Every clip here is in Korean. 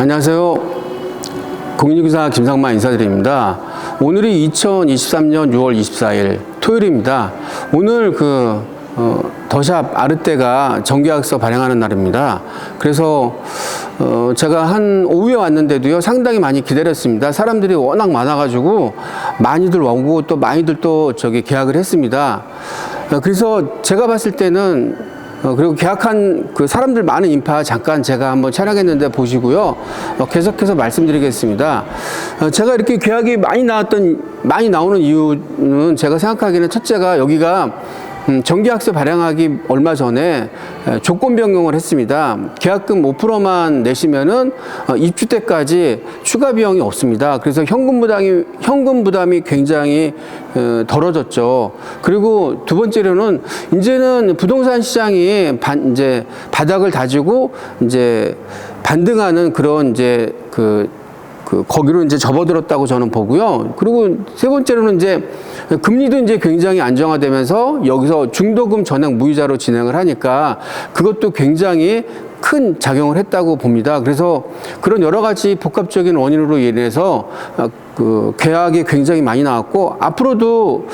안녕하세요. 공인중개사 김상만 인사드립니다. 오늘이 2023년 6월 24일 토요일입니다. 오늘 그 어, 더샵 아르떼가 정계약서 발행하는 날입니다. 그래서 어, 제가 한 오후에 왔는데도요 상당히 많이 기다렸습니다. 사람들이 워낙 많아가지고 많이들 오고 또 많이들 또 저기 계약을 했습니다. 어, 그래서 제가 봤을 때는 어, 그리고 계약한 그 사람들 많은 인파 잠깐 제가 한번 촬영했는데 보시고요. 어, 계속해서 말씀드리겠습니다. 어, 제가 이렇게 계약이 많이 나왔던, 많이 나오는 이유는 제가 생각하기에는 첫째가 여기가 음, 정기학세 발행하기 얼마 전에 에, 조건 변경을 했습니다. 계약금 5%만 내시면은 어, 입주 때까지 추가 비용이 없습니다. 그래서 현금 부담이 현금 부담이 굉장히 어, 덜어졌죠. 그리고 두 번째로는 이제는 부동산 시장이 반, 이제 바닥을 다지고 이제 반등하는 그런 이제 그 그 거기로 이제 접어들었다고 저는 보고요. 그리고 세 번째로는 이제 금리도 이제 굉장히 안정화되면서 여기서 중도금 전액 무이자로 진행을 하니까 그것도 굉장히 큰 작용을 했다고 봅니다. 그래서 그런 여러 가지 복합적인 원인으로 인해서 어, 그 계약이 굉장히 많이 나왔고 앞으로도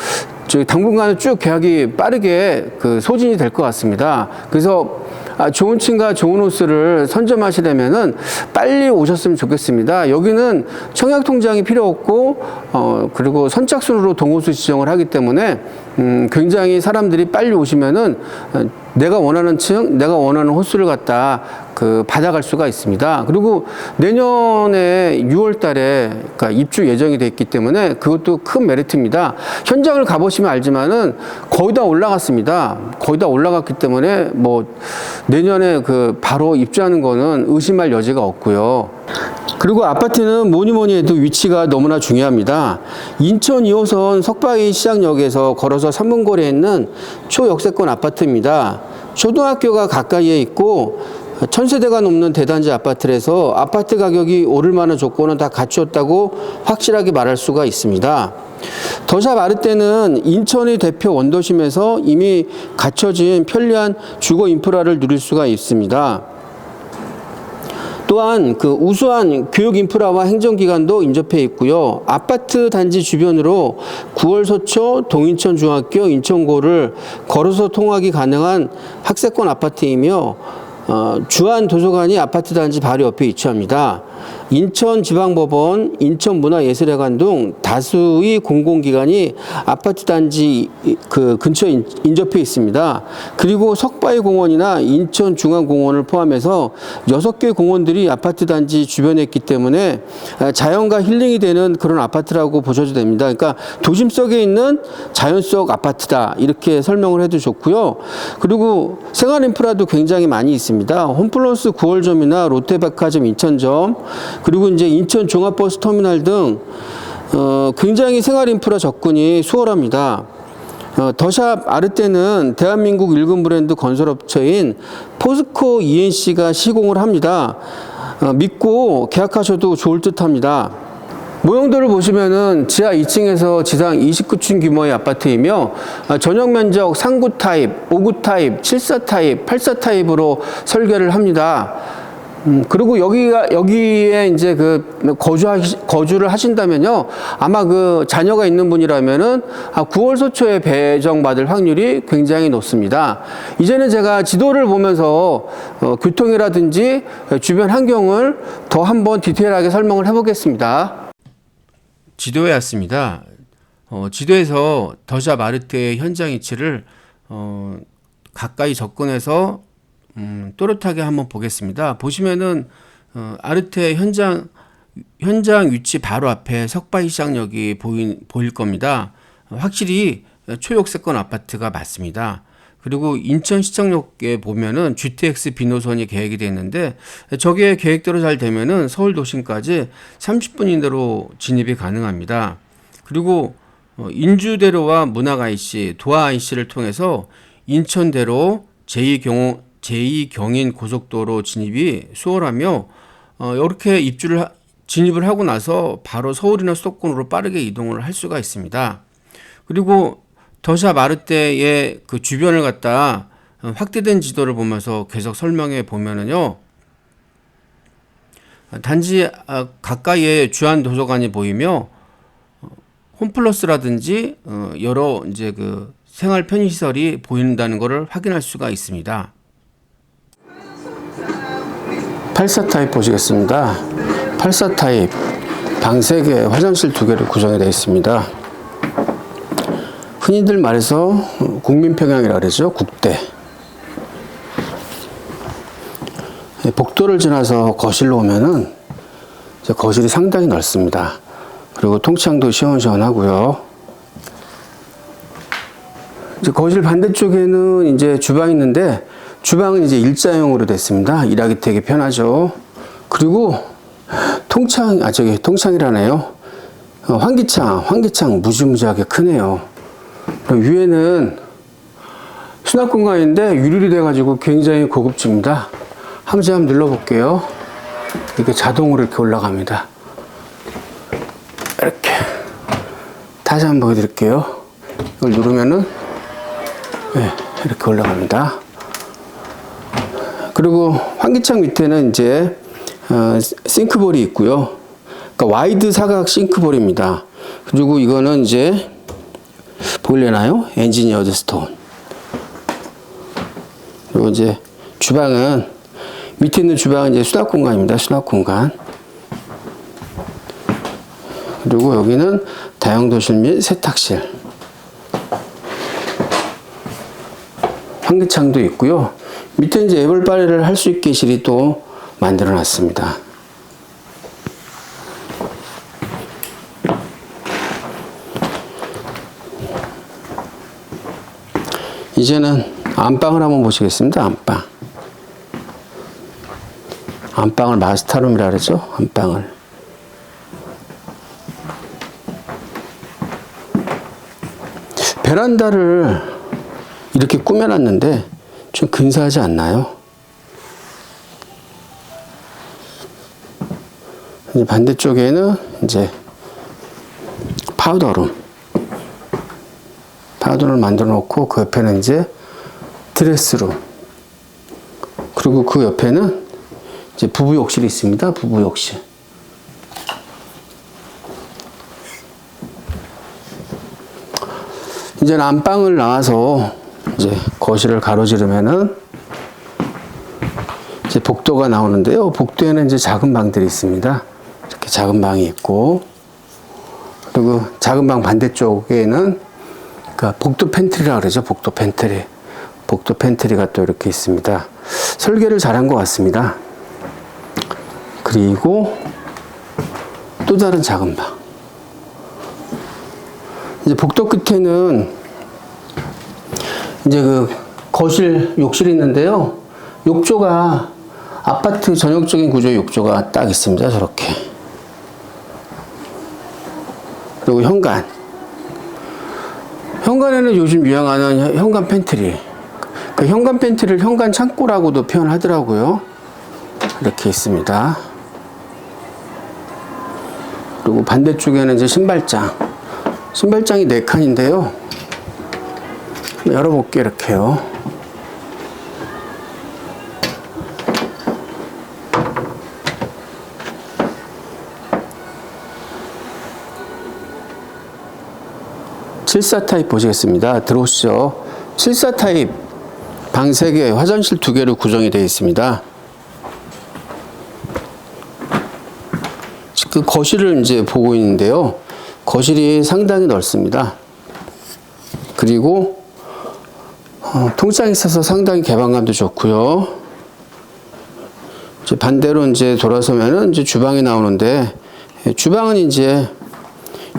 당분간은 쭉 계약이 빠르게 그 소진이 될 것 같습니다. 그래서 아, 좋은 침과 좋은 호스를 선점하시려면은 빨리 오셨으면 좋겠습니다. 여기는 청약 통장이 필요 없고 어 그리고 선착순으로 동호수 지정을 하기 때문에 음 굉장히 사람들이 빨리 오시면은 어, 내가 원하는 층, 내가 원하는 호수를 갖다 그 받아갈 수가 있습니다. 그리고 내년에 6월 달에 그러니까 입주 예정이 돼 있기 때문에 그것도 큰 메리트입니다. 현장을 가보시면 알지만은 거의 다 올라갔습니다. 거의 다 올라갔기 때문에 뭐 내년에 그 바로 입주하는 거는 의심할 여지가 없고요. 그리고 아파트는 뭐니 뭐니 해도 위치가 너무나 중요합니다. 인천 2호선 석바위 시장역에서 걸어서 3분 거리에 있는 초역세권 아파트입니다. 초등학교가 가까이에 있고 천세대가 넘는 대단지 아파트라서 아파트 가격이 오를 만한 조건은 다 갖추었다고 확실하게 말할 수가 있습니다. 더샵 아르떼는 인천의 대표 원도심에서 이미 갖춰진 편리한 주거 인프라를 누릴 수가 있습니다. 또한 그 우수한 교육 인프라와 행정기관도 인접해 있고요. 아파트 단지 주변으로 9월 서초, 동인천 중학교, 인천고를 걸어서 통하기 가능한 학세권 아파트이며 어, 주한 도서관이 아파트 단지 바로 옆에 위치합니다. 인천지방법원, 인천문화예술회관 등 다수의 공공기관이 아파트 단지 그 근처에 인- 인접해 있습니다. 그리고 석바위 공원이나 인천중앙공원을 포함해서 여섯 개 공원들이 아파트 단지 주변에 있기 때문에 자연과 힐링이 되는 그런 아파트라고 보셔도 됩니다. 그러니까 도심 속에 있는 자연 속 아파트다 이렇게 설명을 해도 좋고요. 그리고 생활 인프라도 굉장히 많이 있습니다. 홈플러스 9월점이나 롯데백화점 인천점 그리고 이제 인천 종합버스 터미널 등 어, 굉장히 생활 인프라 접근이 수월합니다. 어, 더샵 아르떼는 대한민국 1군 브랜드 건설업체인 포스코 ENC가 시공을 합니다. 어, 믿고 계약하셔도 좋을 듯 합니다. 모형도를 보시면은 지하 2층에서 지상 29층 규모의 아파트이며 아, 전용 면적 3구 타입, 5구 타입, 7사 타입, 8사 타입으로 설계를 합니다. 음, 그리고 여기가, 여기에 이제 그 거주하, 거주를 하신다면요. 아마 그 자녀가 있는 분이라면은 아, 9월 소초에 배정받을 확률이 굉장히 높습니다. 이제는 제가 지도를 보면서 어, 교통이라든지 주변 환경을 더 한번 디테일하게 설명을 해보겠습니다. 지도에 왔습니다. 어, 지도에서 더샵 아르테의 현장 위치를 어, 가까이 접근해서 음, 또렷하게 한번 보겠습니다. 보시면은 어, 아르테 현장 현장 위치 바로 앞에 석바이 시장역이 보인, 보일 겁니다. 어, 확실히 초역세권 아파트가 맞습니다. 그리고 인천시청역에 보면은 GTX 비노선이 계획이 되어 있는데 저게 계획대로 잘 되면은 서울 도심까지 30분 이내로 진입이 가능합니다. 그리고 어, 인주대로와 문학IC, 도하IC를 통해서 인천대로 제2경, 제2경인 고속도로 진입이 수월하며 어, 이렇게 입주를 하- 진입을 하고 나서 바로 서울이나 수도권으로 빠르게 이동을 할 수가 있습니다. 그리고 더샵 아르떼의 그 주변을 갖다 어, 확대된 지도를 보면서 계속 설명해 보면은요. 단지 아, 가까이에 주한 도서관이 보이며 어, 홈플러스라든지 어, 여러 이제 그 생활 편의 시설이 보인다는 것을 확인할 수가 있습니다. 84 타입 보시겠습니다. 84 타입 방 3개, 화장실 2개로 구성이 되어 있습니다. 흔히들 말해서 국민평양이라 그러죠. 국대. 예, 복도를 지나서 거실로 오면은 거실이 상당히 넓습니다. 그리고 통창도 시원시원하고요. 이제 거실 반대쪽에는 이제 주방이 있는데 주방은 이제 일자형으로 됐습니다. 일하기 되게 편하죠. 그리고 통창, 아, 저기 통창이라네요. 어, 환기창, 환기창 무지무지하게 크네요. 위에는 수납 공간인데 유리로 돼가지고 굉장히 고급집니다. 한번 한번 눌러볼게요. 이게 자동으로 이렇게 올라갑니다. 이렇게. 다시 한번 보여드릴게요. 이걸 누르면은, 네, 이렇게 올라갑니다. 그리고 환기창 밑에는 이제, 어, 싱크볼이 있고요. 그러니까 와이드 사각 싱크볼입니다. 그리고 이거는 이제, 보이려나요? 엔지니어드 스톤. 그리고 이제 주방은 밑에 있는 주방은 이제 수납 공간입니다. 수납 공간. 그리고 여기는 다용도실 및 세탁실. 환기창도 있고요. 밑에 이제 애벌 빨래를 할 수 있게 또 만들어 놨습니다. 이제는 안방을 한번 보시겠습니다. 안방. 안방을 마스터룸이라 그러죠. 안방을. 베란다를 이렇게 꾸며놨는데 좀 근사하지 않나요? 이제 반대쪽에는 이제 파우더룸. 파우더를 만들어 놓고 그 옆에는 이제 드레스룸. 그리고 그 옆에는 이제 부부 욕실이 있습니다. 부부 욕실. 이제 안방을 나와서 이제 거실을 가로지르면은 이제 복도가 나오는데요. 복도에는 이제 작은 방들이 있습니다. 이렇게 작은 방이 있고 그리고 작은 방 반대쪽에는 그 복도 팬트리라 그러죠. 복도 팬트리. 복도 팬트리가 또 이렇게 있습니다. 설계를 잘한 것 같습니다. 그리고 또 다른 작은 방. 이제 복도 끝에는 이제 그 거실, 욕실이 있는데요. 욕조가 아파트 전형적인 구조의 욕조가 딱 있습니다. 저렇게. 그리고 현관. 현관에는 요즘 유행하는 현관 팬트리. 그 현관 팬트리를 현관 창고라고도 표현하더라고요. 이렇게 있습니다. 그리고 반대쪽에는 이제 신발장. 신발장이 네 칸인데요. 열어볼게요, 이렇게요. 칠사 타입 보시겠습니다. 들어오시죠. 칠사 타입 방 3개, 화장실 2개로 구성이 되어 있습니다. 그 거실을 이제 보고 있는데요. 거실이 상당히 넓습니다. 그리고 어, 통장이 있어서 상당히 개방감도 좋고요. 이제 반대로 이제 돌아서면은 이제 주방이 나오는데 예, 주방은 이제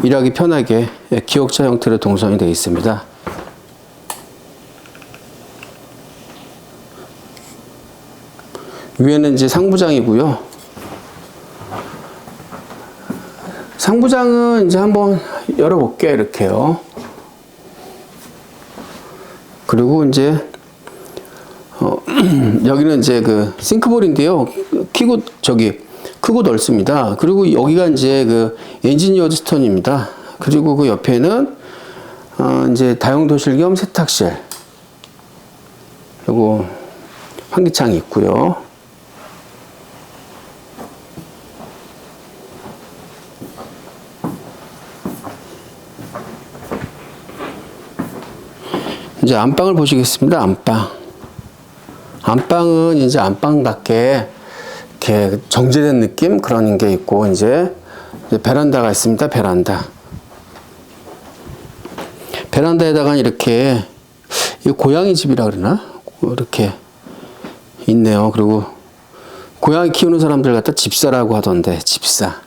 일하기 편하게 예, 기역자 형태로 동선이 되어 있습니다. 위에는 이제 상부장이고요. 상부장은 이제 한번 열어볼게요. 이렇게요. 그리고 이제 어, 여기는 이제 그 싱크볼인데요. 키고 저기 크고 넓습니다. 그리고 여기가 이제 그 엔지니어드 스톤입니다. 그리고 그 옆에는 어, 이제 다용도실 겸 세탁실 그리고 환기창이 있고요. 이제 안방을 보시겠습니다. 안방. 안방은 이제 안방밖에 이렇게 정제된 느낌 그런 게 있고 이제 베란다가 있습니다. 베란다. 베란다에다가 이렇게 이 고양이 집이라 그러나 이렇게 있네요. 그리고 고양이 키우는 사람들 갖다 집사라고 하던데 집사.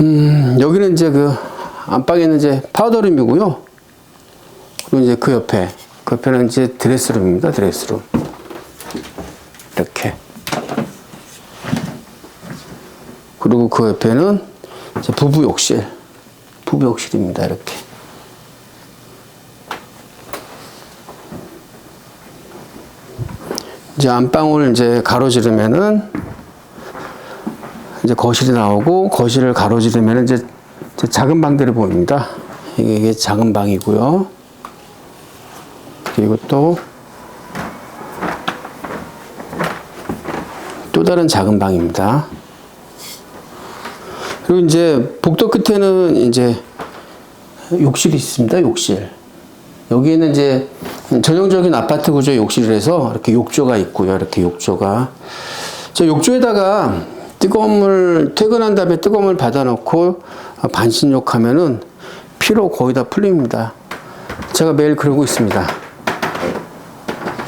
음 여기는 이제 그 안방에는 이제 파우더룸이고요. 그리고 이제 그 옆에 그 옆에는 이제 드레스룸입니다. 드레스룸 이렇게. 그리고 그 옆에는 이제 부부 욕실, 부부 욕실입니다. 이렇게. 이제 안방을 이제 가로지르면은 이제 거실이 나오고 거실을 가로지르면은 이제 작은 방들이 보입니다. 이게 작은 방이고요. 그리고 또 또 다른 작은 방입니다. 그리고 이제 복도 끝에는 이제 욕실이 있습니다. 욕실. 여기에는 이제 전형적인 아파트 구조 욕실이라서 이렇게 욕조가 있고요. 이렇게 욕조가. 저 욕조에다가 뜨거운 물, 퇴근한 다음에 뜨거운 물 받아놓고 반신욕 하면은 피로 거의 다 풀립니다. 제가 매일 그러고 있습니다.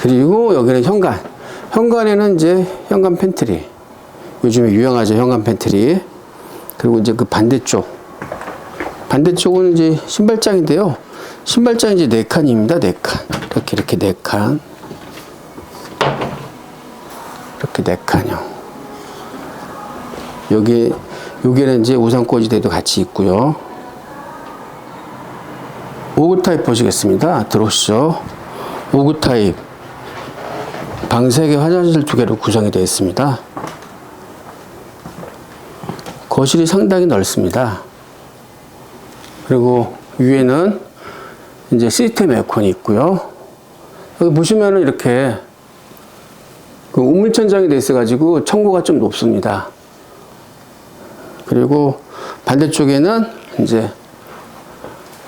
그리고 여기는 현관. 현관에는 이제 현관 팬트리. 요즘에 유행하죠. 현관 팬트리. 그리고 이제 그 반대쪽. 반대쪽은 이제 신발장인데요. 신발장 이제 네 칸입니다. 네 칸. 이렇게 이렇게 네 칸. 이렇게 네 칸이요. 여기 여기는 이제 우산 꽂이대도 같이 있고요. 오구 타입 보시겠습니다. 들어오시죠. 오구 타입. 방 3개, 화장실 2개로 구성이 되어 있습니다. 거실이 상당히 넓습니다. 그리고 위에는 이제 시스템 에어컨이 있고요. 여기 보시면은 이렇게 그 우물천장이 돼 있어가지고 청고가 좀 높습니다. 그리고 반대쪽에는 이제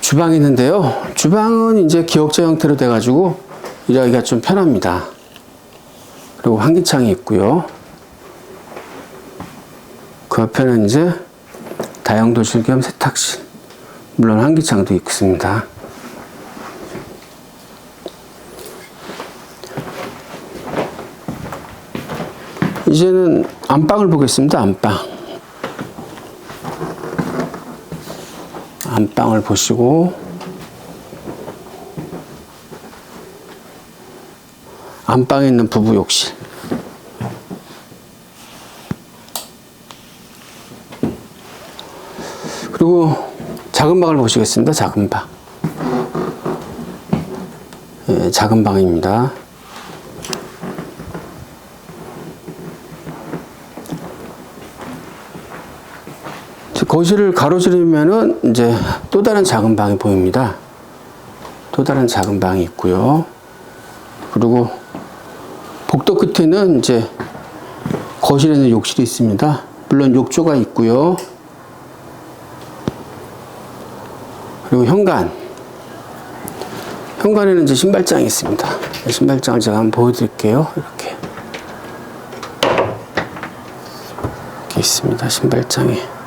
주방이 있는데요. 주방은 이제 기역자 형태로 돼가지고 일하기가 좀 편합니다. 그리고 환기창이 있고요. 그 옆에는 이제 다용도실 겸 세탁실. 물론 환기창도 있습니다. 이제는 안방을 보겠습니다. 안방. 안방을 보시고 안방에 있는 부부 욕실. 그리고 작은 방을 보시겠습니다. 작은 방. 예, 작은 방입니다. 저 거실을 가로지르면은 이제 또 다른 작은 방이 보입니다. 또 다른 작은 방이 있고요. 그리고 복도 끝에는 이제 거실에는 욕실이 있습니다. 물론 욕조가 있고요. 그리고 현관. 현관에는 이제 신발장이 있습니다. 신발장을 제가 한번 보여드릴게요. 이렇게. 이렇게 있습니다. 신발장이.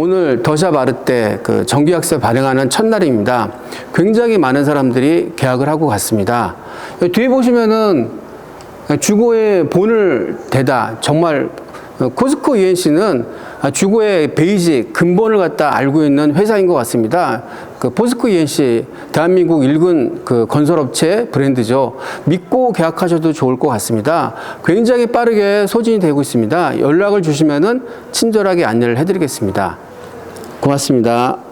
오늘 더샵 아르떼 그 정규약세 발행하는 첫날입니다. 굉장히 많은 사람들이 계약을 하고 갔습니다. 뒤에 보시면은 주고에 본을 대다 정말 코스코 ENC는 주고의 베이직 근본을 갖다 알고 있는 회사인 것 같습니다. 그 포스코 ENC 대한민국 일군 그 건설업체 브랜드죠. 믿고 계약하셔도 좋을 것 같습니다. 굉장히 빠르게 소진이 되고 있습니다. 연락을 주시면은 친절하게 안내를 해드리겠습니다. 고맙습니다.